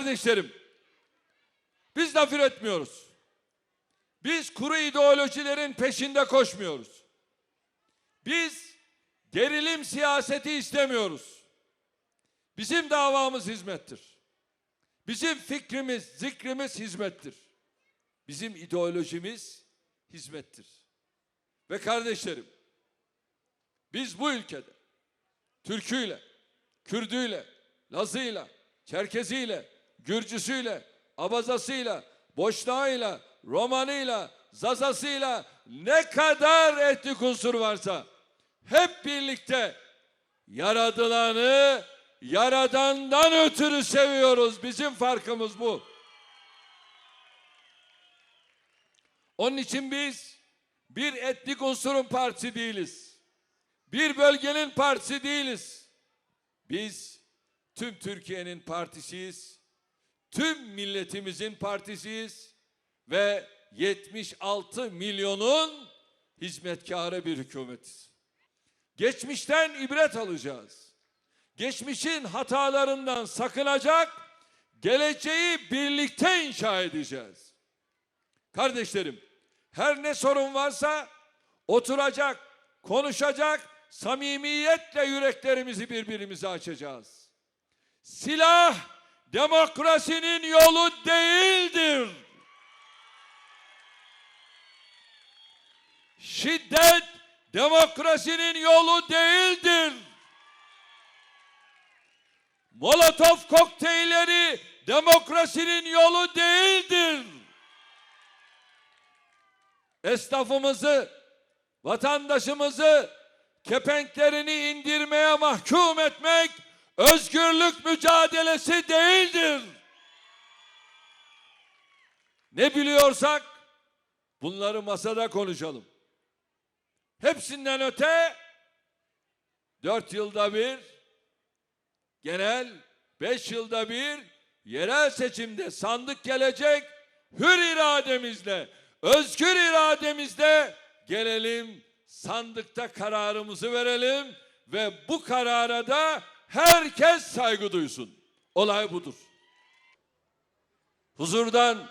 Kardeşlerim, biz laf üretmiyoruz. Biz kuru ideolojilerin peşinde koşmuyoruz. Biz gerilim siyaseti istemiyoruz. Bizim davamız hizmettir. Bizim fikrimiz, zikrimiz hizmettir. Bizim ideolojimiz hizmettir. Ve kardeşlerim, biz bu ülkede Türküyle, Kürdüyle, Lazıyla, Çerkeziyle, Gürcüsüyle, Abazasıyla, Boşnağıyla, Romanıyla, Zazasıyla ne kadar etnik unsur varsa hep birlikte yaradılanı yaradandan ötürü seviyoruz. Bizim farkımız bu. Onun için biz bir etnik unsurun partisi değiliz. Bir bölgenin partisi değiliz. Biz tüm Türkiye'nin partisiyiz. Tüm milletimizin partisiyiz ve 76 milyonun hizmetkarı bir hükümetiz. Geçmişten ibret alacağız. Geçmişin hatalarından sakınacak, geleceği birlikte inşa edeceğiz. Kardeşlerim, her ne sorun varsa oturacak, konuşacak, samimiyetle yüreklerimizi birbirimize açacağız. Silah demokrasinin yolu değildir. Şiddet demokrasinin yolu değildir. Molotov kokteylleri demokrasinin yolu değildir. Esnafımızı, vatandaşımızı kepenklerini indirmeye mahkum etmek özgürlük mücadelesi değildir. Ne biliyorsak bunları masada konuşalım. Hepsinden öte dört yılda bir genel beş yılda bir yerel seçimde sandık gelecek hür irademizle özgür irademizle gelelim sandıkta kararımızı verelim ve bu karara da herkes saygı duysun. Olay budur. Huzurdan,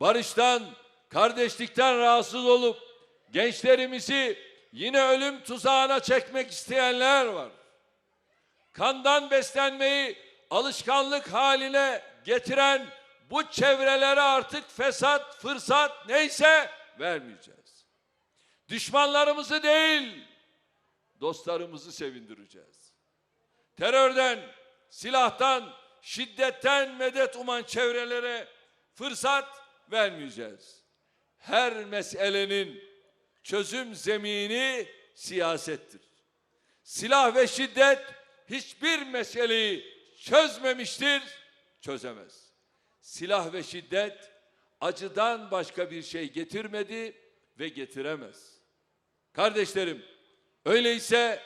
barıştan, kardeşlikten rahatsız olup gençlerimizi yine ölüm tuzağına çekmek isteyenler var. Kandan beslenmeyi alışkanlık haline getiren bu çevrelere artık fesat, fırsat neyse vermeyeceğiz. Düşmanlarımızı değil, dostlarımızı sevindireceğiz. Terörden, silahtan, şiddetten medet uman çevrelere fırsat vermeyeceğiz. Her meselenin çözüm zemini siyasettir. Silah ve şiddet hiçbir meseleyi çözmemiştir, çözemez. Silah ve şiddet acıdan başka bir şey getirmedi ve getiremez. Kardeşlerim, öyleyse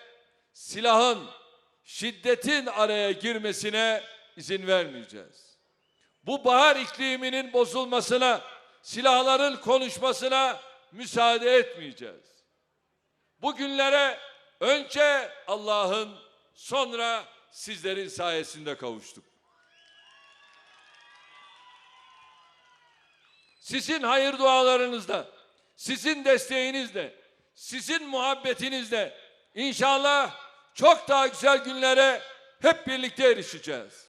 silahın, şiddetin araya girmesine izin vermeyeceğiz. Bu bahar ikliminin bozulmasına, silahların konuşmasına müsaade etmeyeceğiz. Bugünlere önce Allah'ın sonra sizlerin sayesinde kavuştuk. Sizin hayır dualarınızla, sizin desteğinizle, sizin muhabbetinizle inşallah çok daha güzel günlere hep birlikte erişeceğiz.